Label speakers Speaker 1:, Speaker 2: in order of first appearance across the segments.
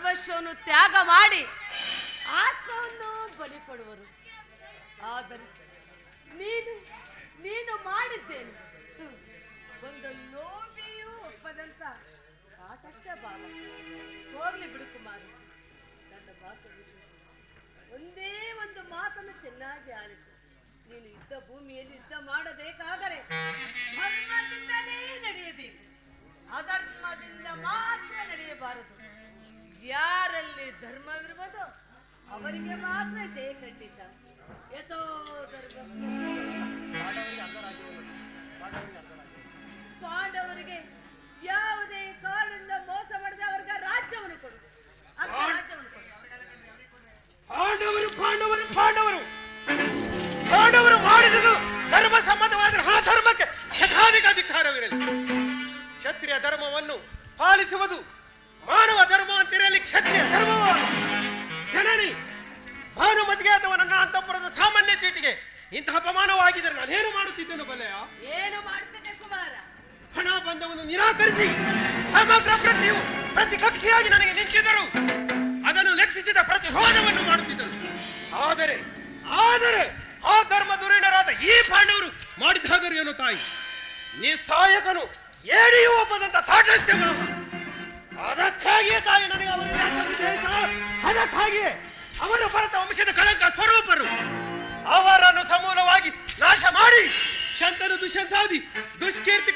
Speaker 1: ಸರ್ವಸ್ವವನ್ನು ತ್ಯಾಗ ಮಾಡಿ ಆತ್ಮವನ್ನು ಬಲಿ ಕೊಡುವರು. ಆದರೆ ನೀನು ನೀನು ಮಾಡಿದ್ದೇನು. ಒಂದು ಲೋಭಿಯೂ ಒಪ್ಪದಂತ ಆದರ್ಶ ಭಾವ ಹೋಗ್ಲಿ ಬಿಡು ಕುಮಾರ. ನನ್ನ ಮಾತು ಒಂದೇ ಒಂದು ಮಾತನ್ನು ಚೆನ್ನಾಗಿ ಆಲಿಸು. ನೀನು ಯುದ್ಧ ಭೂಮಿಯಲ್ಲಿ ಯುದ್ಧ ಮಾಡಬೇಕಾದರೆ ಧರ್ಮದಿಂದಲೇ ನಡೆಯಬೇಕು. ಅಧರ್ಮದಿಂದ ಮಾತ್ರ ನಡೆಯಬಾರದು. ಯಾರಲ್ಲಿ ಧರ್ಮವಿರುವುದೋ ಅವರಿಗೆ ಮಾತ್ರ ಜಯ ಖಂಡಿತ ಯಥೋ ಧರ್ಮಸ್ಥೋ ಪಾಂಡವರಿಗೆ ಯಾವುದೇ ಕಾರಣದಿಂದ ಮೋಸ ಮಾಡದೆ ಅವ್ರಿಗೆ ರಾಜ್ಯವನ್ನು ಕೊಡು. ಅರ್ಧ ರಾಜ್ಯವನ್ನು ಕೊಡು.
Speaker 2: ಪಾಂಡವರು ಪಾಂಡವರು ಪಾಂಡವರು. ಪಾಂಡವರು ಮಾಡಿದುದು ಧರ್ಮ ಸಮ್ಮತವಾದರೆ ಆ ಧರ್ಮಕ್ಕೆ ಶತಾಧಿಕ ಅಧಿಕಾರವಿರಲಿ ಕ್ಷತ್ರಿಯ ಧರ್ಮವನ್ನು ಪಾಲಿಸುವುದು ಬಂಧವನ್ನು ನಿರಾಕರಿಸಿ ಸಮಗ್ರ ಪ್ರತಿಯು ಪ್ರತಿಪಕ್ಷಿಯಾಗಿ ನನಗೆ ನಿಂತಿದ್ದರು ಅದನ್ನು ಲೆಕ್ಷಿಸಿದ ಪ್ರತಿರೋಧವನ್ನು ಮಾಡುತ್ತಿದ್ದರು ಆದರೆ ಆದರೆ ಆ ಧರ್ಮ ದುರೀಣರಾದ ಈ ಪಾಂಡವರು ಮಾಡಿದ್ದಾದರು ಏನು ತಾಯಿ ನಿಸ್ಸಾಯಕನು ಏಡಿಯೂ ಒಪ್ಪದಂತ ತಾಟಸ್ಥ್ಯ. ಅದಕ್ಕಾಗಿಯೇ ತಾಯಿ ನನಗೆ. ಅದಕ್ಕಾಗಿಯೇ ಅವರ ಭರತ ವಂಶದ ಕಳಂಕ ಸ್ವರೂಪರು ಅವರನ್ನು ಸಮೂಲವಾಗಿ ನಾಶ ಮಾಡಿ, ಶಂತನು ದುಷ್ಯಂತಾದಿ ದುಷ್ಕೀರ್ತಿ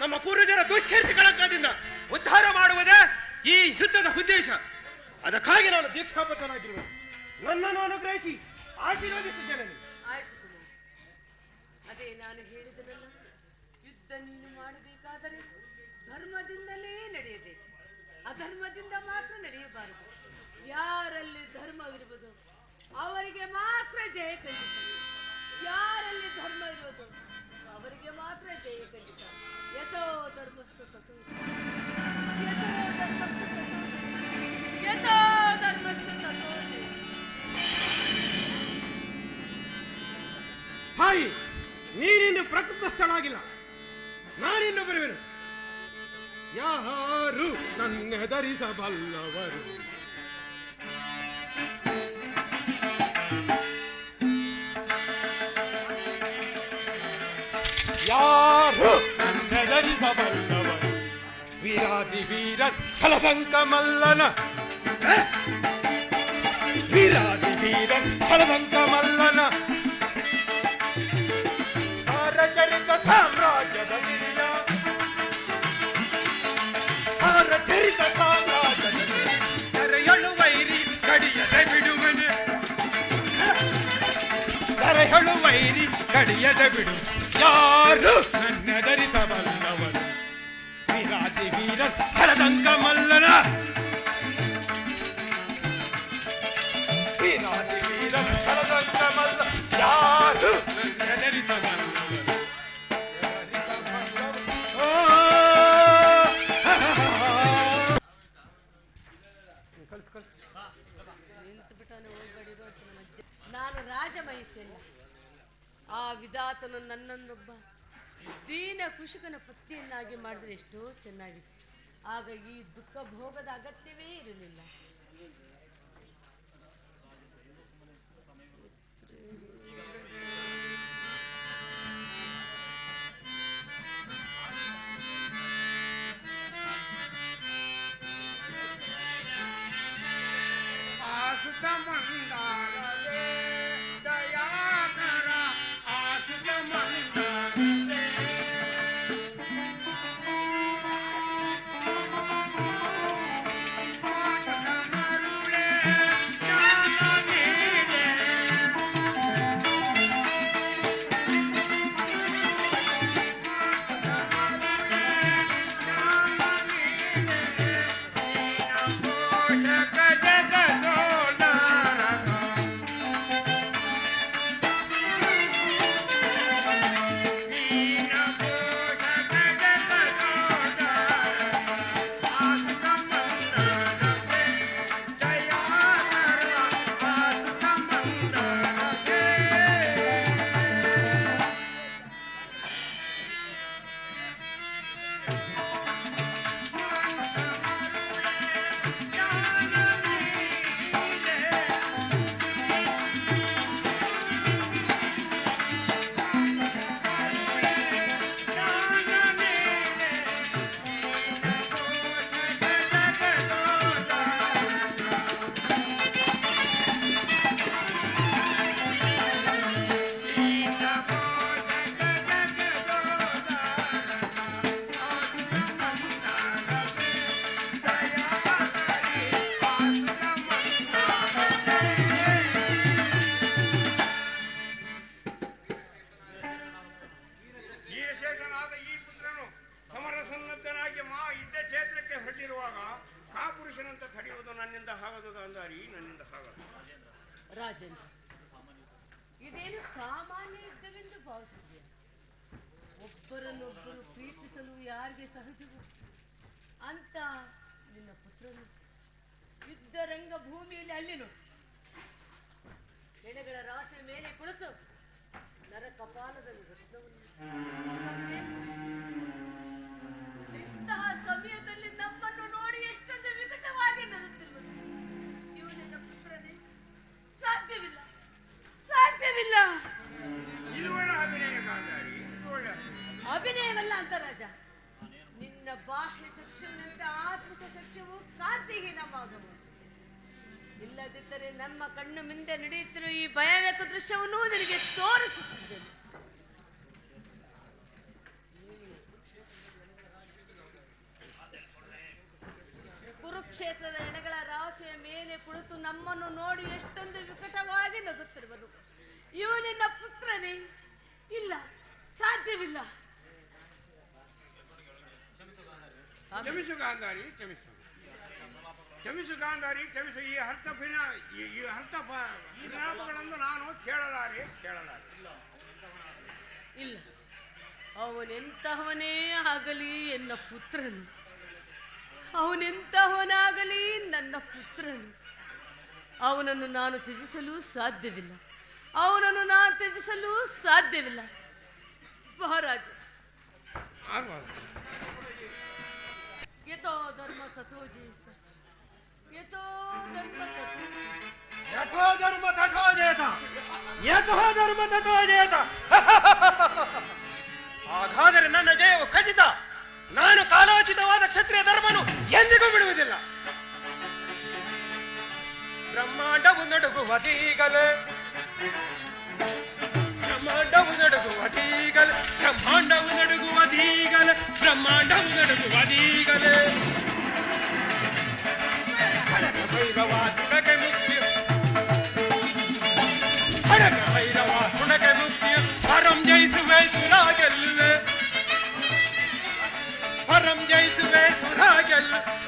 Speaker 2: ನಮ್ಮ ಪೂರ್ವಜರ ದುಷ್ಕೀರ್ತಿ ಕಳಂಕದಿಂದ ಉದ್ಧಾರ ಮಾಡುವುದೇ ಈ ಯುದ್ಧದ ಉದ್ದೇಶ. ಅದಕ್ಕಾಗಿ ನಾನು ದೀಕ್ಷಾಪತನಾಗಿರುವ. ನನ್ನನ್ನು ಅನುಗ್ರಹಿಸಿ ಆಶೀರ್ವದಿಸಿದ್ದೇನೆ
Speaker 1: ಅದೇ ನಾನು ಹೇಳಿದನಲ್ಲ, ಯುದ್ಧ ನೀನು ಮಾಡಬೇಕಾದರೆ ಧರ್ಮದಿಂದಲೇ ನಡೆಯಬೇಕು. ಅಧರ್ಮದಿಂದ ಮಾತ್ರ ನಡೆಯಬಾರದು. ಯಾರಲ್ಲಿ ಧರ್ಮವಿರುವುದು, ಅವರಿಗೆ ಮಾತ್ರ ಜಯ ಖಂಡಿತ. ಯಾರಲ್ಲಿ ಧರ್ಮ ಇರುವುದು ಅವರಿಗೆ ಮಾತ್ರ ಜಯ ಖಂಡಿತ. ಯಥೋ ಧರ್ಮಸ್ತು ತಥೋ ಯಥೋ ಧರ್ಮಸ್ತು ತಥೋ ಯಥೋ ಧರ್ಮಸ್ತು ತಥೋ
Speaker 2: ಹಾಯಿ ನೀನಿನ್ನು ಬರುವೆನು. ಯಾರು ನನ್ನೆದರಿಸಬಲ್ಲವರು? ಯಾರು வீராதி வீரர் கலபங்க மல்லன வீராதி வீரன் கலபங்க மல்லன காரச்சரித்த சாம்ராஜ்ய கதிரியா
Speaker 1: காரச்சரித்த சாம்ராஜ்ய கரையழு கடியதை விடும். யாரு? ನಾನು ರಾಜಮಹಿಷಿಯಲ್ಲ ಆ ವಿಧಾತನು ನನ್ನನ್ನೊಬ್ಬ ದೀನ ಕುಶುಕನ ಪತ್ನಿಯನ್ನಾಗಿ ಮಾಡಿದ್ರೆ ಎಷ್ಟೋ ಚೆನ್ನಾಗಿತ್ತು. ಆಗ ಈ ದುಃಖ ಭೋಗದ ಅಗತ್ಯವೇ ಇರಲಿಲ್ಲ. ಇಲ್ಲದಿದ್ದರೆ ನಮ್ಮ ಕಣ್ಣು ಮುಂದೆ ನಡೆಯುತ್ತಿರುವ ಈ ಭಯಾನಕ ದೃಶ್ಯವನ್ನು ನಿನಗೆ ತೋರಿಸುತ್ತಿದ್ದೇನೆ. ಕುರುಕ್ಷೇತ್ರದ ಎಣಗಳ ರಾಶಿಯ ಮೇಲೆ ಕುಳಿತು ನಮ್ಮನ್ನು ನೋಡಿ ಎಷ್ಟೊಂದು ವಿಕಟವಾಗಿ ನಗುತ್ತಿರುವರು ಇವು ನಿನ್ನ ಪುತ್ರನೇ. ಇಲ್ಲ, ಸಾಧ್ಯವಿಲ್ಲ.
Speaker 3: ಕ್ಷಮಿಸು ಗಾಂಧಾರಿ, ಕ್ಷಮಿಸು. ಕ್ಷಮಿಸು ಗಾಂಧಾರಿ ಕ್ಷಮಿಸು ಈ ಅರ್ಥ ಈ ಅರ್ಥ ಪರಿಣಾಮಗಳನ್ನು ನಾನು ಕೇಳಲಾರೆ ಕೇಳಲಾರೆ.
Speaker 1: ಇಲ್ಲ ಅವನೆಂತಹವನೇ ಆಗಲಿ. ಎನ್ನ ಪುತ್ರನು. ಅವನೆಂತಹವನಾಗಲಿ ನನ್ನ ಪುತ್ರನು. ಅವನನ್ನು ನಾನು ತ್ಯಜಿಸಲು ಸಾಧ್ಯವಿಲ್ಲ. ಅವನನ್ನು ನಾನು ತ್ಯಜಿಸಲು ಸಾಧ್ಯವಿಲ್ಲ. ಮಹಾರಾಜ. ಯಥೋ ಧರ್ಮ ತಥೋ ಯಥೋ ಧರ್ಮ ತಥೋ
Speaker 2: ಜೇತ ಯಥೋ ಧರ್ಮ ತಥೋ ಜೇತ ಹಾಗಾದರೆ ನನ್ನ ಜಯವು ಖಚಿತ ನಾನು ಕಾಲೋಚಿತವಾದ ಕ್ಷತ್ರಿಯ ಧರ್ಮನು ಎಂದಿಗೂ ಬಿಡುವುದಿಲ್ಲ ಬ್ರಹ್ಮಾಂಡವು ನಡುಗುವುದೀಗಲೇ ಬ್ರಹ್ಮಾಂಡವು ನಡುಗುವ ಈಗಲೇ ಬ್ರಹ್ಮಾಂಡವು ನಡುಗುವ ಈಗಲೇ ಬ್ರಹ್ಮಾಂಡವು ನಡುಗುವ ಹರಗ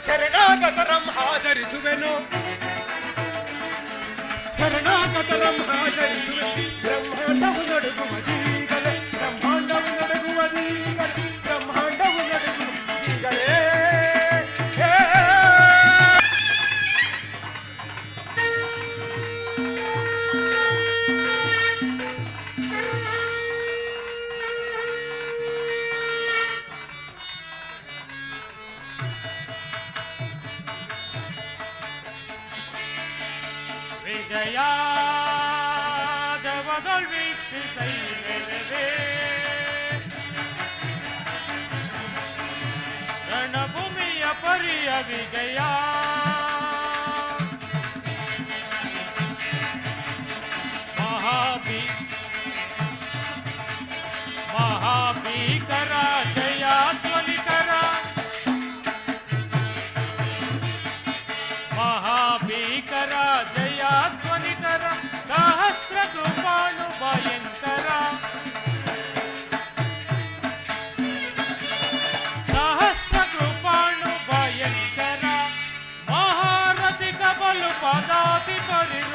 Speaker 2: ಶರಣಾಗತರಂ ಆಧರಿಸುವೆನು ಶರಣಾಗತರಂ ಆಧರಿಸುವೆ ಬ್ರಹ್ಮಾಂಡವು ನಡುಗುವುದೀಗಲೇ ಬ್ರಹ್ಮಾಂಡವು
Speaker 4: રણભૂમિ અપરી અભિજયા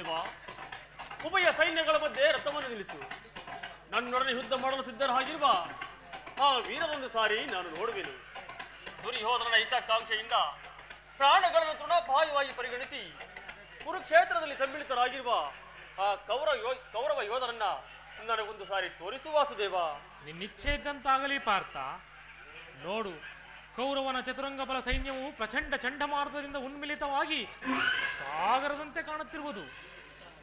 Speaker 4: ವಾಸುದೇವ ಉಭಯ ಸೈನ್ಯಗಳ ಮಧ್ಯೆ ರಥವನ್ನು ನಿಲ್ಲಿಸು. ನನ್ನೊಡನೆ ಯುದ್ಧ ಮಾಡಲು ಸಿದ್ಧರಾಗಿರುವ ಆ ವೀರನೊಂದು ಸಾರಿ ನಾನು ನೋಡುವೆನು. ದುರ್ಯೋಧನನ ಹಿತಾಕಾಂಕ್ಷೆಯಿಂದ ಪ್ರಾಣಗಳನ್ನು ತೃಣಾಪಾಯವಾಗಿ ಪರಿಗಣಿಸಿ ಕುರುಕ್ಷೇತ್ರದಲ್ಲಿ ಸಮ್ಮಿಳಿತರಾಗಿರುವ ಆ ಕೌರವ ಯೋ, ಕೌರವ ಯೋಧರನ್ನ ನನಗೊಂದು ಸಾರಿ ತೋರಿಸು ವಾಸುದೇವ.
Speaker 5: ನಿನ್ನಿಚ್ಛೆ ಇದ್ದಂತಾಗಲಿ ಪಾರ್ಥ. ನೋಡು, ಕೌರವನ ಚತುರಂಗ ಬಲ ಸೈನ್ಯವು ಪ್ರಚಂಡ ಚಂಡಮಾರುತದಿಂದ ಉನ್ಮಿಲಿತವಾಗಿ ಸಾಗರದಂತೆ ಕಾಣುತ್ತಿರುವುದು.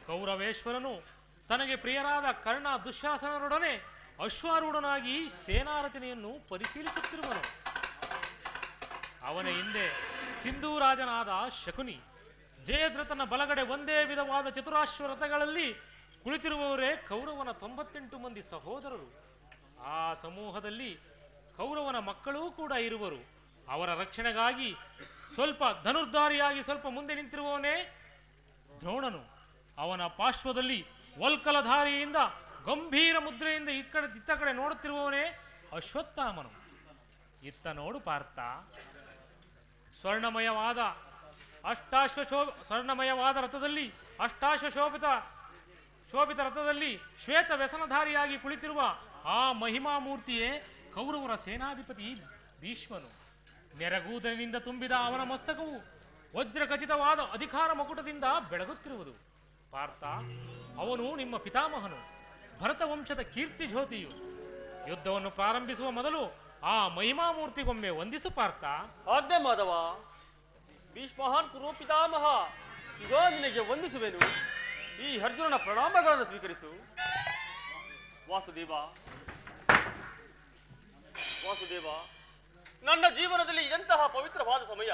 Speaker 5: ಕೌರವೇಶ್ವರನು ತನಗೆ ಪ್ರಿಯರಾದ ಕರ್ಣ ದುಶ್ಯಾಸನರೊಡನೆ ಅಶ್ವಾರೂಢನಾಗಿ ಸೇನಾ ರಚನೆಯನ್ನು ಪರಿಶೀಲಿಸುತ್ತಿರುವನು. ಅವನ ಹಿಂದೆ ಸಿಂಧೂ ರಾಜನಾದ ಶಕುನಿ ಜಯದ್ರತನ ಬಲಗಡೆ ಒಂದೇ ವಿಧವಾದ ಚತುರಾಶ್ವರಥಗಳಲ್ಲಿ ಕುಳಿತಿರುವವರೇ ಕೌರವನ ತೊಂಬತ್ತೆಂಟು ಮಂದಿ ಸಹೋದರರು. ಆ ಸಮೂಹದಲ್ಲಿ ಕೌರವನ ಮಕ್ಕಳೂ ಕೂಡ ಇರುವರು. ಅವರ ರಕ್ಷಣೆಗಾಗಿ ಸ್ವಲ್ಪ ಧನುರ್ಧಾರಿಯಾಗಿ ಸ್ವಲ್ಪ ಮುಂದೆ ನಿಂತಿರುವವನೇ ದ್ರೋಣನು. ಅವನ ಪಾರ್ಶ್ವದಲ್ಲಿ ವಲ್ಕಲಧಾರಿಯಿಂದ, ಗಂಭೀರ ಮುದ್ರೆಯಿಂದ ಈ ಕಡೆ, ಇತ್ತ ಕಡೆ ನೋಡುತ್ತಿರುವವನೇ ಅಶ್ವತ್ಥಾಮನು. ಇತ್ತ ನೋಡು ಪಾರ್ಥ. ಸ್ವರ್ಣಮಯವಾದ ಅಷ್ಟಾಶ್ವ ಸ್ವರ್ಣಮಯವಾದ ರಥದಲ್ಲಿ ಅಷ್ಟಾಶ್ವ ಶೋಭಿತ ಶೋಭಿತ ರಥದಲ್ಲಿ ಶ್ವೇತ ವ್ಯಸನಧಾರಿಯಾಗಿ ಕುಳಿತಿರುವ ಆ ಮಹಿಮಾ ಮೂರ್ತಿಯೇ ಕೌರವರ ಸೇನಾಧಿಪತಿ ಭೀಷ್ಮನು. ನೆರಗೂದಲಿನಿಂದ ತುಂಬಿದ ಅವನ ಮಸ್ತಕವು ವಜ್ರಖಚಿತವಾದ ಅಧಿಕಾರ ಮಕುಟದಿಂದ ಬೆಳಗುತ್ತಿರುವುದು. ಪಾರ್ಥ, ಅವನು ನಿಮ್ಮ ಪಿತಾಮಹನು ಭರತ ವಂಶದ ಕೀರ್ತಿ ಜ್ಯೋತಿಯು. ಯುದ್ಧವನ್ನು ಪ್ರಾರಂಭಿಸುವ ಮೊದಲು ಆ ಮಹಿಮಾ ಮೂರ್ತಿಗೊಮ್ಮೆ ವಂದಿಸು ಪಾರ್ಥ.
Speaker 4: ಆಜ್ಞೆ ಮಾಧವ, ಭೀಷ್ಮಹಾನ್ ಕುರು ಪಿತಾಮಹ ನಿನಗೆ ವಂದಿಸುವೆನು. ಈ ಅರ್ಜುನನ ಪ್ರಣಾಮಗಳನ್ನು ಸ್ವೀಕರಿಸು. ವಾಸುದೇವ ವಾಸುದೇವ, ನನ್ನ ಜೀವನದಲ್ಲಿ ಎಂತಹ ಪವಿತ್ರವಾದ ಸಮಯ.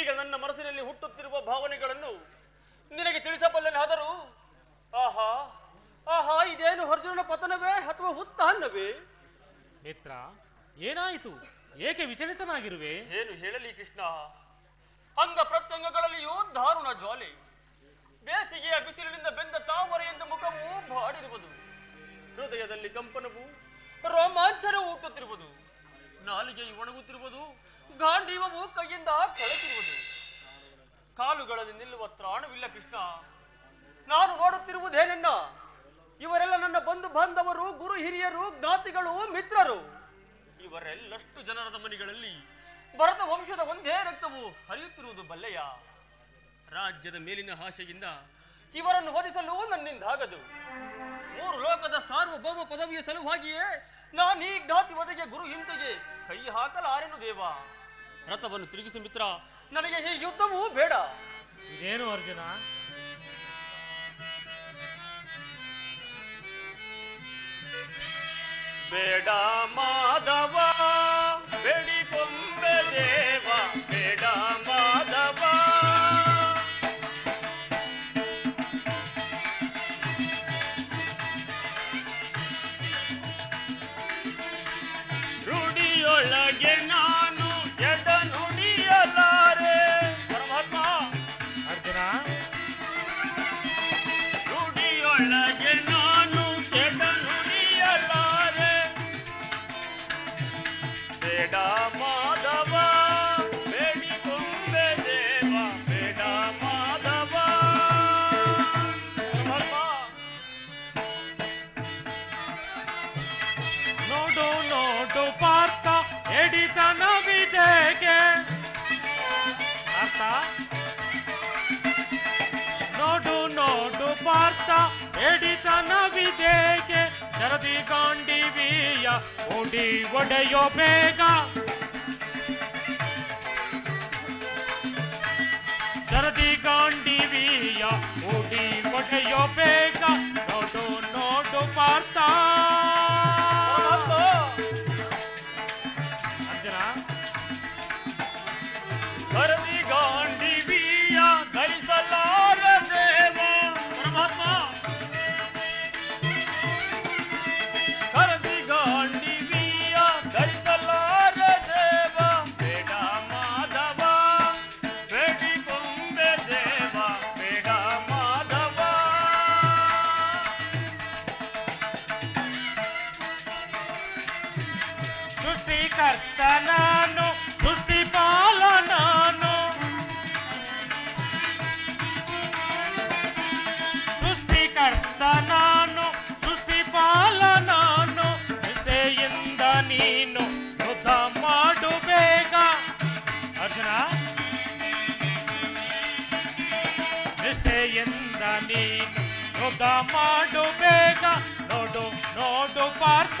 Speaker 4: ಈಗ ನನ್ನ ಮನಸ್ಸಿನಲ್ಲಿ ಹುಟ್ಟುತ್ತಿರುವ ಭಾವನೆಗಳನ್ನು ನಿನಗೆ ತಿಳಿಸಬಲ್ಲೆನಾದರೂ ಆಹಾ ಆಹಾ ಇದೇನು ಅರ್ಜುನನ ಪತನವೇ ಅಥವಾ ಉತ್ಥಾನವೇ
Speaker 5: ಮಿತ್ರ ಏನಾಯಿತು? ಏಕೆ ವಿಚಲಿತನಾಗಿರುವೆ?
Speaker 4: ಏನು ಹೇಳಲಿ ಕೃಷ್ಣ? ಅಂಗ ಪ್ರತ್ಯಂಗಗಳಲ್ಲಿಯೂ ದಾರುಣ ಜ್ವಾಲೆ. ಬೇಸಿಗೆಯ ಬಿಸಿಲಿನಿಂದ ಬೆಂದ ತಾವರೆಯಿಂದ ಮುಖವು ಬಾಡಿರುವುದು. ಹೃದಯದಲ್ಲಿ ಕಂಪನವು ರೋಮಾಂಚನ ಹುಟ್ಟುತ್ತಿರುವುದು. ನಾಲಿಗೆ ಒಣಗುತ್ತಿರುವುದು ಗಾಂಡೀವವು ಕೈಯಿಂದ ಕಳಚಿರುವುದು. ಕಾಲುಗಳಲ್ಲಿ ನಿಲ್ಲುವ ತ್ರಾಣವಿಲ್ಲ ಕೃಷ್ಣ. ನಾನು ನೋಡುತ್ತಿರುವುದೇನೆನ್ನ? ಇವರೆಲ್ಲ ನನ್ನ ಬಂಧು ಬಾಂಧವರು, ಗುರು ಹಿರಿಯರು, ಜ್ಞಾತಿಗಳು, ಮಿತ್ರರು. ಇವರೆಲ್ಲಷ್ಟು ಜನರದ ಮನೆಗಳಲ್ಲಿ ಭರತ ವಂಶದ ಒಂದೇ ರಕ್ತವು ಹರಿಯುತ್ತಿರುವುದು ಬಲ್ಲೆಯ. ರಾಜ್ಯದ ಮೇಲಿನ ಆಶೆಯಿಂದ ಇವರನ್ನು ವಧಿಸಲು ನನ್ನಿಂದಾಗದು. ಮೂರು ಲೋಕದ ಸಾರ್ವಭೌಮ ಪದವಿಯ ಸಲುವಾಗಿಯೇ ನಾನು ಈ ಜ್ಞಾತಿ ಒದಗೆ ಗುರು ಹಿಂಸೆಗೆ ಕೈ ಹಾಕಲಾರೆನು ದೇವ. ರಥವನ್ನು ತಿರುಗಿಸಿ ಮಿತ್ರ. ನನಗೆ ಈ ಯುದ್ಧವೂ ಬೇಡ.
Speaker 5: ಇದೇನು ಅರ್ಜುನ?
Speaker 4: ಬೇಡ ಮಾಧವ
Speaker 5: ಪಾರ್ಥ ನೋಡು ನೋಡು ಪಾರ್ಥ ಎಡಿತನವಿದೇಕೆ ಶರದಿ ಗಾಂಡಿವಿಯ ಓಡಿ ಒಡೆಯೋ ಬೇಗ ಶರದಿ ಗಾಂಡಿವಿಯ ಓಡಿ ಒಡೆಯೋ ಬೇಗ ನೋಡು ನೋಡು ಪಾರ್ಥ ಸೃಷ್ಟಿಕರ್ತ ನಾನು ಸೃಷ್ಟಿಪಾಲ ನಾನು ಸೃಷ್ಟಿಕರ್ತ ನಾನು ಸೃಷ್ಟಿಪಾಲ ನಾನು ನಿಸೆಯಿಂದ ನೀನು ಯುದ್ಧ ಮಾಡು ಬೇಗ ಅರ್ಜುನ ನಿಷ್ಠೆಯಿಂದ ನೀನು ಯುದ್ಧ ಮಾಡು ಬೇಗ ನೋಡು ನೋಡು ಪಾರ್ಥ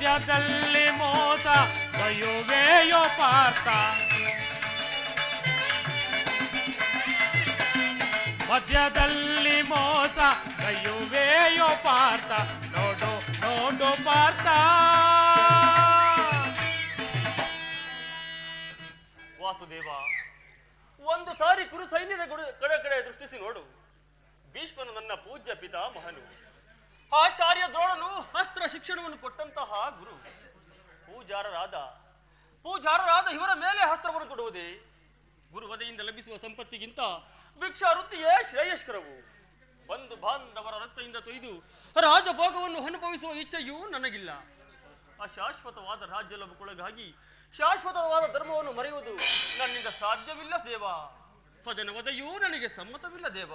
Speaker 5: ಮಧ್ಯದಲ್ಲಿ ಮೋಸ ಬಯುವೆಯೋ ಪಾರ್ಥ. ಮಧ್ಯದಲ್ಲಿ ಮೋಸ ಕೈಯುವೆಯೋ ಪಾರ್ಥ. ನೋಡು ನೋಡು ಪಾರ್ಥ.
Speaker 4: ವಾಸುದೇವ, ಒಂದು ಸಾರಿ ಕುರು ಸೈನ್ಯದ ಕಡೆ ಕಡೆ ದೃಷ್ಟಿಸಿ ನೋಡು. ಭೀಷ್ಮನು ನನ್ನ ಪೂಜ್ಯ ಪಿತಾಮಹನು. ಆಚಾರ್ಯ ದ್ರೋಣನು ಅಸ್ತ್ರ ಶಿಕ್ಷಣವನ್ನು ಕೊಟ್ಟಂತಹ ಗುರು. ಪೂಜಾರರಾದ ಪೂಜಾರರಾದ ಇವರ ಮೇಲೆ ಅಸ್ತ್ರವನ್ನು ಕೊಡುವುದೇ ಗುರುವದೆಯಿಂದ ಲಭಿಸುವ ಸಂಪತ್ತಿಗಿಂತ ಭಿಕ್ಷಾವೃತ್ತಿಯೇ ಶ್ರೇಯಸ್ಕರವು. ಬಂಧು ಬಾಂಧವರ ರಕ್ತದಿಂದ ತೊಯ್ದು ರಾಜಭೋಗವನ್ನು ಅನುಭವಿಸುವ ಇಚ್ಛೆಯೂ ನನಗಿಲ್ಲ. ಅಶಾಶ್ವತವಾದ ರಾಜ್ಯ ಲಭಕ್ಕೊಳಗಾಗಿ ಶಾಶ್ವತವಾದ ಧರ್ಮವನ್ನು ಮರೆಯುವುದು ನನ್ನಿಂದ ಸಾಧ್ಯವಿಲ್ಲ ದೇವ. ಸ್ವಜನ ವಧೆಯೂ ನನಗೆ ಸಮ್ಮತವಿಲ್ಲ ದೇವ.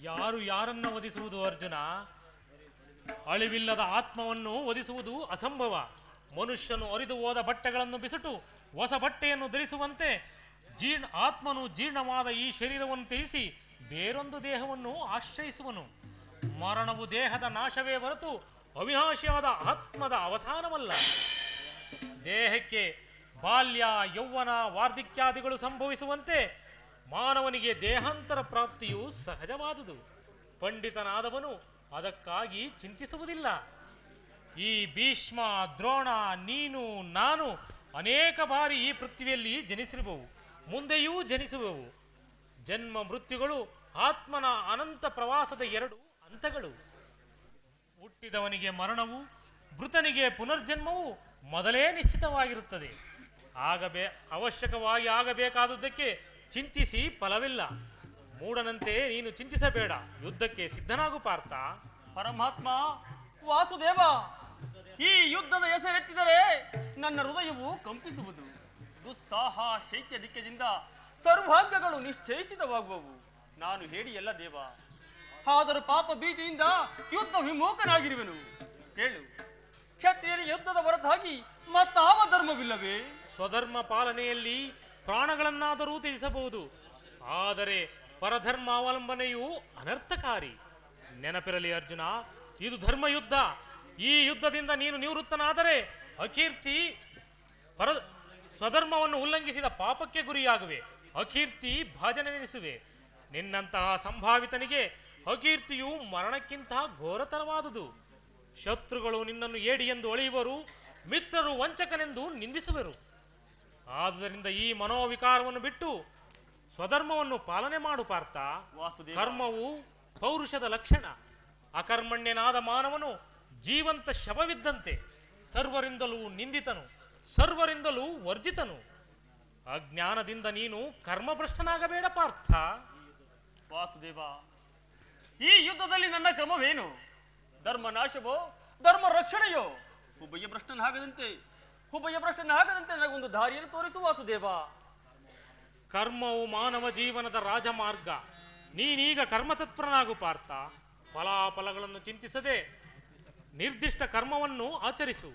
Speaker 5: ಯಾರು ಯಾರನ್ನ ವಧಿಸುವುದು ಅರ್ಜುನ? ಅಳಿವಿಲ್ಲದ ಆತ್ಮವನ್ನು ಒದಿಸುವುದು ಅಸಂಭವ. ಮನುಷ್ಯನು ಅರಿದು ಹೋದ ಬಟ್ಟೆಗಳನ್ನು ಬಿಸಿಟು, ಹೊಸ ಬಟ್ಟೆಯನ್ನು ಧರಿಸುವಂತೆ ಜೀರ್ಣ, ಆತ್ಮನು ಜೀರ್ಣವಾದ ಈ ಶರೀರವನ್ನು ತ್ಯಜಿಸಿ ಬೇರೊಂದು ದೇಹವನ್ನು ಆಶ್ರಯಿಸುವನು. ಮರಣವು ದೇಹದ ನಾಶವೇ ಹೊರತು ಅವಿನಾಶಿಯಾದ ಆತ್ಮದ ಅವಸಾನವಲ್ಲ. ದೇಹಕ್ಕೆ ಬಾಲ್ಯ, ಯೌವನ, ವಾರ್ಧಿಕ್ಯಾದಿಗಳು ಸಂಭವಿಸುವಂತೆ ಮಾನವನಿಗೆ ದೇಹಾಂತರ ಪ್ರಾಪ್ತಿಯು ಸಹಜವಾದುದು. ಪಂಡಿತನಾದವನು ಅದಕ್ಕಾಗಿ ಚಿಂತಿಸುವುದಿಲ್ಲ. ಈ ಭೀಷ್ಮ, ದ್ರೋಣ, ನೀನು, ನಾನು ಅನೇಕ ಬಾರಿ ಈ ಪೃಥ್ವಿಯಲ್ಲಿ ಜನಿಸಿರುವವು. ಮುಂದೆಯೂ ಜನಿಸುವವು. ಜನ್ಮ ಮೃತ್ಯುಗಳು, ಆತ್ಮನ ಅನಂತ ಪ್ರವಾಸದ ಎರಡು ಹಂತಗಳು. ಹುಟ್ಟಿದವನಿಗೆ ಮರಣವು, ಮೃತನಿಗೆ ಪುನರ್ಜನ್ಮವು ಮೊದಲೇ ನಿಶ್ಚಿತವಾಗಿರುತ್ತದೆ. ಆಗಬೇ, ಅವಶ್ಯಕವಾಗಿ ಆಗಬೇಕಾದುದಕ್ಕೆ ಚಿಂತಿಸಿ ಫಲವಿಲ್ಲ. ಮೂಢನಂತೆ ನೀನು ಚಿಂತಿಸಬೇಡ. ಯುದ್ಧಕ್ಕೆ ಸಿದ್ಧನಾಗು ಪಾರ್ಥ.
Speaker 4: ಪರಮಾತ್ಮ ವಾಸುದೇವ ಈ ಯುದ್ಧದ ಹೆಸರೆತ್ತಿದರೆ ನನ್ನ ಹೃದಯವು ಕಂಪಿಸುವುದು. ದುಸ್ಸಾಹ ಶೈತ್ಯ ದಿಕ್ಕದಿಂದ ಸರ್ವಾಂಗಗಳು ನಿಶ್ಚಯಿಸಿತವಾಗುವವು ನಾನು ಹೇಳಿಯಲ್ಲ ದೇವ ಆದರೂ ಪಾಪ ಬೀಜದಿಂದ ಯುದ್ಧ ವಿಮೋಕನಾಗಿರುವೆನು. ಹೇಳು ಕ್ಷತ್ರಿಯರಿಗೆ ಯುದ್ಧದ ಹೊರತಾಗಿ ಮತ್ತಾವ ಧರ್ಮವಿಲ್ಲವೇ?
Speaker 5: ಸ್ವಧರ್ಮ ಪಾಲನೆಯಲ್ಲಿ ಪ್ರಾಣಗಳನ್ನಾದರೂ ತ್ಯಜಿಸಬಹುದು. ಆದರೆ ಪರಧರ್ಮ ಅವಲಂಬನೆಯು ಅನರ್ಥಕಾರಿ. ನೆನಪಿರಲಿ ಅರ್ಜುನ, ಇದು ಧರ್ಮ ಯುದ್ಧ ಈ ಯುದ್ಧದಿಂದ ನೀನು ನಿವೃತ್ತನಾದರೆ ಅಕೀರ್ತಿ ಪರ ಸ್ವಧರ್ಮವನ್ನು ಉಲ್ಲಂಘಿಸಿದ ಪಾಪಕ್ಕೆ ಗುರಿಯಾಗುವೆ. ಅಕೀರ್ತಿ ಭಾಜನೆನಿಸುವೆ ನಿನ್ನಂತಹ ಸಂಭಾವಿತನಿಗೆ ಅಕೀರ್ತಿಯು ಮರಣಕ್ಕಿಂತ ಘೋರತರವಾದುದು. ಶತ್ರುಗಳು ನಿನ್ನನ್ನು ಏಡಿ ಎಂದು ಅಳೆಯುವರು, ಮಿತ್ರರು ವಂಚಕನೆಂದು ನಿಂದಿಸುವರು. ಆದ್ದರಿಂದ ಈ ಮನೋವಿಕಾರವನ್ನು ಬಿಟ್ಟು ಸ್ವಧರ್ಮವನ್ನು ಪಾಲನೆ ಮಾಡು ಪಾರ್ಥ. ಕರ್ಮವು ಪೌರುಷದ ಲಕ್ಷಣ. ಅಕರ್ಮಣ್ಯನಾದ ಮಾನವನು ಜೀವಂತ ಶವವಿದ್ದಂತೆ ಸರ್ವರಿಂದಲೂ ನಿಂದಿತನು ಸರ್ವರಿಂದಲೂ ವರ್ಜಿತನು. ಅಜ್ಞಾನದಿಂದ ನೀನು ಕರ್ಮಭ್ರಷ್ಟನಾಗಬೇಡ ಪಾರ್ಥ.
Speaker 4: ವಾಸುದೇವ ಈ ಯುದ್ಧದಲ್ಲಿ ನನ್ನ ಕ್ರಮವೇನು? ಧರ್ಮ ನಾಶವೋ ಧರ್ಮ ರಕ್ಷಣೆಯೋ ಉಭಯ ಭ್ರಷ್ಟನಾಗದಂತೆ ಉಭಯ ಭ್ರಷ್ಟನಾಗದಂತೆ ನನಗೊಂದು ದಾರಿಯನ್ನು ತೋರಿಸು ವಾಸುದೇವ.
Speaker 5: ಕರ್ಮವು ಮಾನವ ಜೀವನದ ರಾಜಮಾರ್ಗ. ನೀನೀಗ ಕರ್ಮತತ್ಪರನಾಗು ಪಾರ್ಥ. ಫಲಾಫಲಗಳನ್ನು ಚಿಂತಿಸದೆ ನಿರ್ದಿಷ್ಟ ಕರ್ಮವನ್ನು ಆಚರಿಸು.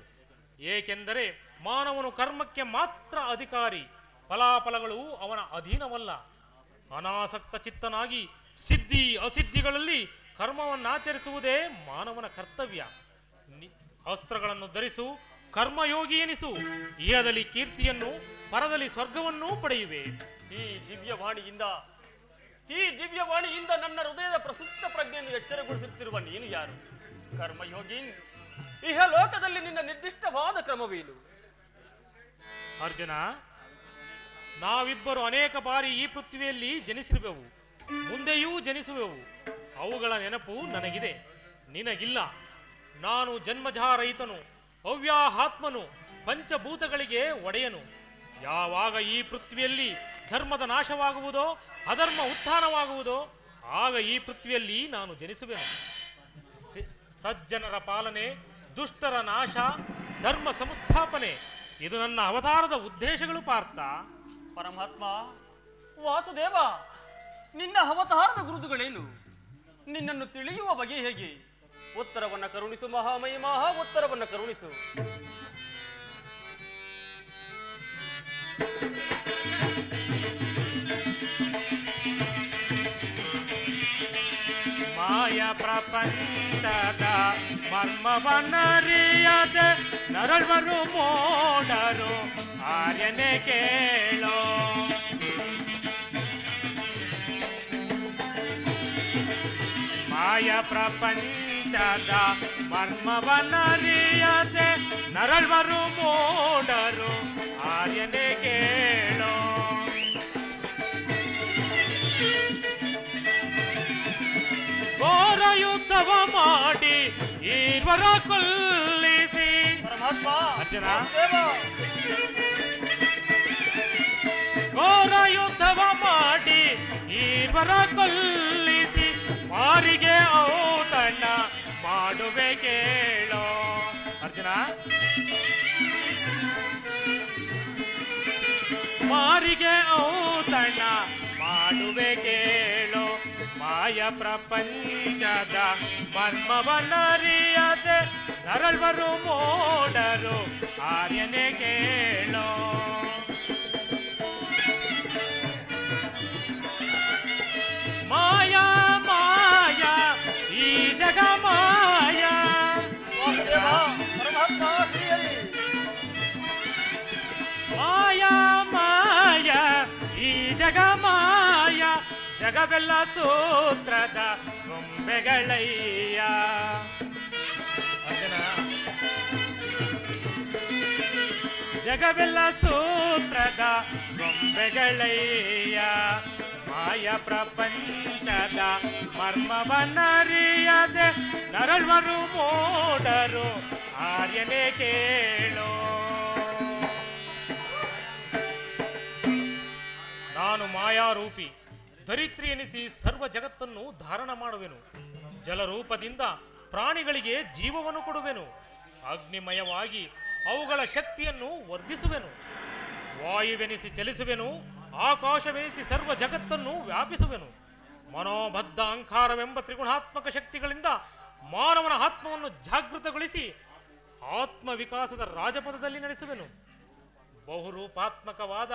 Speaker 5: ಏಕೆಂದರೆ ಮಾನವನು ಕರ್ಮಕ್ಕೆ ಮಾತ್ರ ಅಧಿಕಾರಿ. ಫಲಾಫಲಗಳು ಅವನ ಅಧೀನವಲ್ಲ. ಅನಾಸಕ್ತ ಚಿತ್ತನಾಗಿ ಸಿದ್ಧಿ ಅಸಿದ್ಧಿಗಳಲ್ಲಿ ಕರ್ಮವನ್ನಾಚರಿಸುವುದೇ ಮಾನವನ ಕರ್ತವ್ಯ. ಅಸ್ತ್ರಗಳನ್ನು ಧರಿಸು, ಕರ್ಮಯೋಗಿ ಎನಿಸು. ಇಹದಲ್ಲಿ ಕೀರ್ತಿಯನ್ನು, ಪರದಲ್ಲಿ ಸ್ವರ್ಗವನ್ನೂ ಪಡೆಯುವೆ.
Speaker 4: ಈ ದಿವ್ಯವಾಣಿಯಿಂದ ಈ ದಿವ್ಯವಾಣಿಯಿಂದ ನನ್ನ ಹೃದಯದ ಪ್ರಸುಪ್ತ ಪ್ರಜ್ಞೆಯನ್ನು ಎಚ್ಚರಗೊಳಿಸುತ್ತಿರುವ ನೀನು ಯಾರು? ಕರ್ಮಯೋಗಿನ್ ಇಹ ಲೋಕದಲ್ಲಿ ನಿನ್ನ ನಿರ್ದಿಷ್ಟವಾದ ಕ್ರಮವೇನು?
Speaker 5: ಅರ್ಜುನ, ನಾವಿಬ್ಬರು ಅನೇಕ ಬಾರಿ ಈ ಪೃಥ್ವಿಯಲ್ಲಿ ಜನಿಸಿರುವೆವು. ಮುಂದೆಯೂ ಜನಿಸುವೆವು. ಅವುಗಳ ನೆನಪು ನನಗಿದೆ. ನಿನಗಿಲ್ಲ. ನಾನು ಜನ್ಮಜಾರಹಿತನು ಅವ್ಯಾಹಾತ್ಮನು ಪಂಚಭೂತಗಳಿಗೆ ಒಡೆಯನು. ಯಾವಾಗ ಈ ಪೃಥ್ವಿಯಲ್ಲಿ ಧರ್ಮದ ನಾಶವಾಗುವುದೋ ಅಧರ್ಮ ಉತ್ಥಾನವಾಗುವುದೋ ಆಗ ಈ ಪೃಥ್ವಿಯಲ್ಲಿ ನಾನು ಜನಿಸುವೆನು. ಸಜ್ಜನರ ಪಾಲನೆ ದುಷ್ಟರ ನಾಶ ಧರ್ಮ ಸಂಸ್ಥಾಪನೆ ಇದು ನನ್ನ ಅವತಾರದ ಉದ್ದೇಶಗಳು ಪಾರ್ಥ.
Speaker 4: ಪರಮಾತ್ಮ ವಾಸುದೇವ ನಿನ್ನ ಅವತಾರದ ಗುರುತುಗಳೇನು? ನಿನ್ನನ್ನು ತಿಳಿಯುವ ಬಗೆ ಹೇಗೆ? ಉತ್ತರವನ್ನ ಕರುಣಿಸು ಮಹಾಮಯಿ ಮಹಾ ಉತ್ತರವನ್ನ ಕರುಣಿಸು.
Speaker 5: ಪ್ರಪಂಚದ ಮರ್ಮವನ್ನರಿಯದೆ ನರಳ್ವರು ಮೋಡರು ಆರ್ಯನೆ ಕೇಳೋ ಮಾಯ ಪ್ರಪಂಚದ ಮರ್ಮವನ್ನರಿಯದೆ ನರಳ್ವರು ಮೋಡರು ಆರ್ಯನೆ ಕೇಳೋ ಯುದ್ಧವ ಮಾಡಿ ಈರ್ವರ ಕೊಲ್ಲಿಸಿ. ಅರ್ಜುನ ಘೋರ ಯುದ್ಧವ ಮಾಡಿ ಈರ್ವರ ಕೊಲ್ಲಿಸಿ. ಮಾರಿಗೆ ಔತಣ ಮಾಡುವೆ ಕೇಳೋ. ಅರ್ಜುನ ಮಾರಿಗೆ ಔತಣ ಮಾಡುವೆ ಕೇಳೋ. ಮಾಯ ಪ್ರಪಂಚದ ಮರ್ಮವನ್ನರಿಯದೆ ನರಳ್ವರು ಮೋಡರು ಆರ್ಯನೆ ಕೇಳೋ ಮಾಯಾ ಮಾಯಾ ಈ ಜಗ ಮಾಯಾ
Speaker 4: ದೇವ ಪರಮಾತ್ಮ ಶ್ರೀಹರಿ
Speaker 5: ಮಾಯಾ ಮಾಯಾ ಈ ಜಗ ಮಾಯಾ ಜಗವೆಲ್ಲ ಸೂತ್ರದ ಗೊಂಬೆಗಳಯ್ಯ ಅರ್ಜುನ ಜಗವೆಲ್ಲ ಸೂತ್ರದ ಗೊಂಬೆಗಳಯ್ಯ ಮಾಯ ಪ್ರಪಂಚದ ಮರ್ಮವನ್ನರಿಯದೆ ನರಳ್ವರು ಮೋಡರು ಆರ್ಯನೇ ಕೇಳೋ ನಾನು ಮಾಯಾರೂಪಿ ಧರಿತ್ರಿ ಎನಿಸಿ ಸರ್ವ ಜಗತ್ತನ್ನು ಧಾರಣ ಮಾಡುವೆನು. ಜಲರೂಪದಿಂದ ಪ್ರಾಣಿಗಳಿಗೆ ಜೀವವನ್ನು ಕೊಡುವೆನು. ಅಗ್ನಿಮಯವಾಗಿ ಅವುಗಳ ಶಕ್ತಿಯನ್ನು ವರ್ಧಿಸುವೆನು. ವಾಯುವೆನಿಸಿ ಚಲಿಸುವೆನು. ಆಕಾಶವೆನಿಸಿ ಸರ್ವ ಜಗತ್ತನ್ನು ವ್ಯಾಪಿಸುವೆನು. ಮನೋಬದ್ಧ ಅಂಕಾರವೆಂಬ ತ್ರಿಗುಣಾತ್ಮಕ ಶಕ್ತಿಗಳಿಂದ ಮಾನವನ ಆತ್ಮವನ್ನು ಜಾಗೃತಗೊಳಿಸಿ ಆತ್ಮವಿಕಾಸದ ರಾಜಪಥದಲ್ಲಿ ನಡೆಸುವೆನು. ಬಹುರೂಪಾತ್ಮಕವಾದ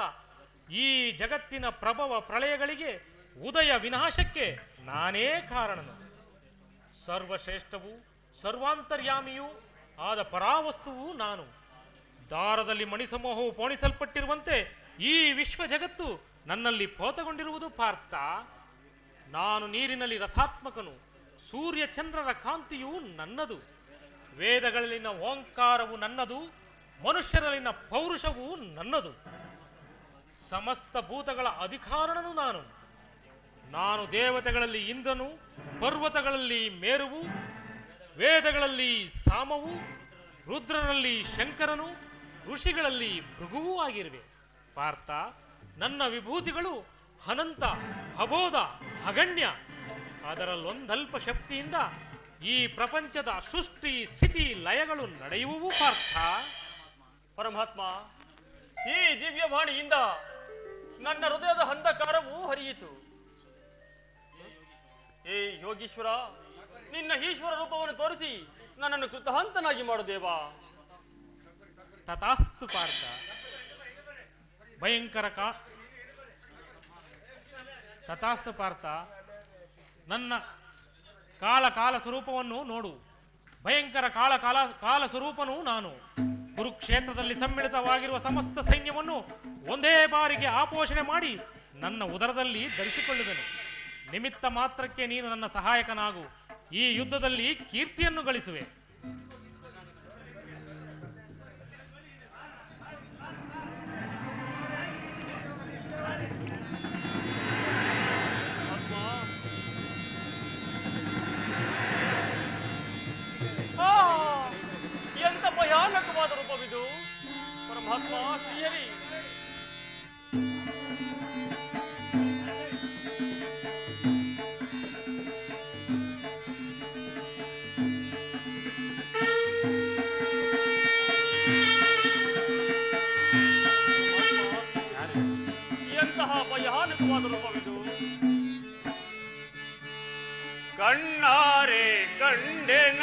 Speaker 5: ಈ ಜಗತ್ತಿನ ಪ್ರಭವ ಪ್ರಳಯಗಳಿಗೆ ಉದಯ ವಿನಾಶಕ್ಕೆ ನಾನೇ ಕಾರಣನು. ಸರ್ವಶ್ರೇಷ್ಠವು ಸರ್ವಾಂತರ್ಯಾಮಿಯೂ ಆದ ಪರಾವಸ್ತುವು ನಾನು. ದಾರದಲ್ಲಿ ಮಣಿಸಮೋಹವು ಪೋಣಿಸಲ್ಪಟ್ಟಿರುವಂತೆ ಈ ವಿಶ್ವ ಜಗತ್ತು ನನ್ನಲ್ಲಿ ಪೋತಗೊಂಡಿರುವುದು ಪಾರ್ಥ. ನಾನು ನೀರಿನಲ್ಲಿ ರಸಾತ್ಮಕನು ಸೂರ್ಯ ಚಂದ್ರರ ಕಾಂತಿಯು ನನ್ನದು. ವೇದಗಳಲ್ಲಿನ ಓಂಕಾರವು ನನ್ನದು, ಮನುಷ್ಯರಲ್ಲಿನ ಪೌರುಷವು ನನ್ನದು. ಸಮಸ್ತ ಭೂತಗಳ ಅಧಿಕಾರಣನು ನಾನು. ನಾನು ದೇವತೆಗಳಲ್ಲಿ ಇಂದ್ರನು, ಪರ್ವತಗಳಲ್ಲಿ ಮೇರುವು, ವೇದಗಳಲ್ಲಿ ಸಾಮವು, ರುದ್ರರಲ್ಲಿ ಶಂಕರನು, ಋಷಿಗಳಲ್ಲಿ ಭೃಗುವೂ ಆಗಿರುವೆ. ಪಾರ್ಥ, ನನ್ನ ವಿಭೂತಿಗಳು ಅನಂತ ಅಬೋಧ ಅಗಣ್ಯ. ಅದರಲ್ಲೊಂದಲ್ಪ ಶಕ್ತಿಯಿಂದ ಈ ಪ್ರಪಂಚದ ಸೃಷ್ಟಿ ಸ್ಥಿತಿ ಲಯಗಳು ನಡೆಯುವವು, ಪಾರ್ಥ.
Speaker 4: ಪರಮಾತ್ಮ, ಈ ದಿವ್ಯವಾಣಿಯಿಂದ ನನ್ನ ಹೃದಯದ ಹಂಧಕಾರವೂ ಹರಿಯಿತು. ಏ ಯೋಗೀಶ್ವರ, ನಿನ್ನ ಈಶ್ವರ ರೂಪವನ್ನು ತೋರಿಸಿ ನನ್ನನ್ನು ಕೃತಹಂತನಾಗಿ ಮಾಡು ದೇವಾ.
Speaker 5: ತಥಾಸ್ತು ಪಾರ್ಥ. ಭಯಂಕರ ಕಾ ತಥಾಸ್ತು ಪಾರ್ಥ, ನನ್ನ ಕಾಲ ಕಾಲ ಸ್ವರೂಪವನ್ನು ನೋಡು. ಭಯಂಕರ ಕಾಲ ಕಾಲ ಕಾಲ ಸ್ವರೂಪನೂ ನಾನು. ಕುರುಕ್ಷೇತ್ರದಲ್ಲಿ ಸಮ್ಮಿಳಿತವಾಗಿರುವ ಸಮಸ್ತ ಸೈನ್ಯವನ್ನು ಒಂದೇ ಬಾರಿಗೆ ಆಪೋಷಣೆ ಮಾಡಿ ನನ್ನ ಉದರದಲ್ಲಿ ಧರಿಸಿಕೊಳ್ಳುವೆನು. ನಿಮಿತ್ತ ಮಾತ್ರಕ್ಕೆ ನೀನು ನನ್ನ ಸಹಾಯಕನಾಗು. ಈ ಯುದ್ಧದಲ್ಲಿ ಕೀರ್ತಿಯನ್ನು ಗಳಿಸುವೆ.
Speaker 4: ಎಂತ ಭಯಾನಕವಾದ ರೂಪವಿದು. ಪರಮಾತ್ಮ ಶ್ರೀಹರಿ ಕಣ್ಣಾರೆ ಕಂಡೆನ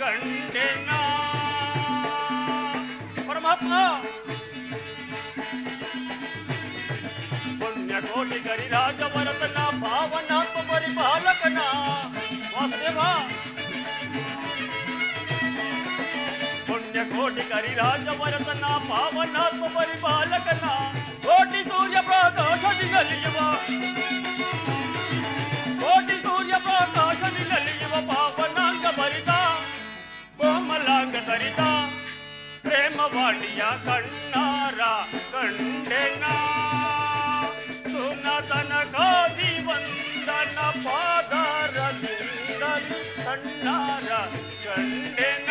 Speaker 4: कंडना परमात्मा। पुण्य कोटि करी राज वरतना भावना परिपालकना वासुदेवा पुण्य कोटि करी राज वरतना भावना परिपालकना कोटि सूर्य प्रकाश दिगलियवा ಕೋಮಲಾಂಗ ಸರಿತ ಪ್ರೇಮವಾಣಿಯ ಕಣ್ಣಾರ ಕಂಡೆನ ಸುನತನ ಗಾದಿ ವಂದನ ಪಾದಾರದಿಂದಲೂ ಕಣ್ಣಾರ ಕಂಡೆನ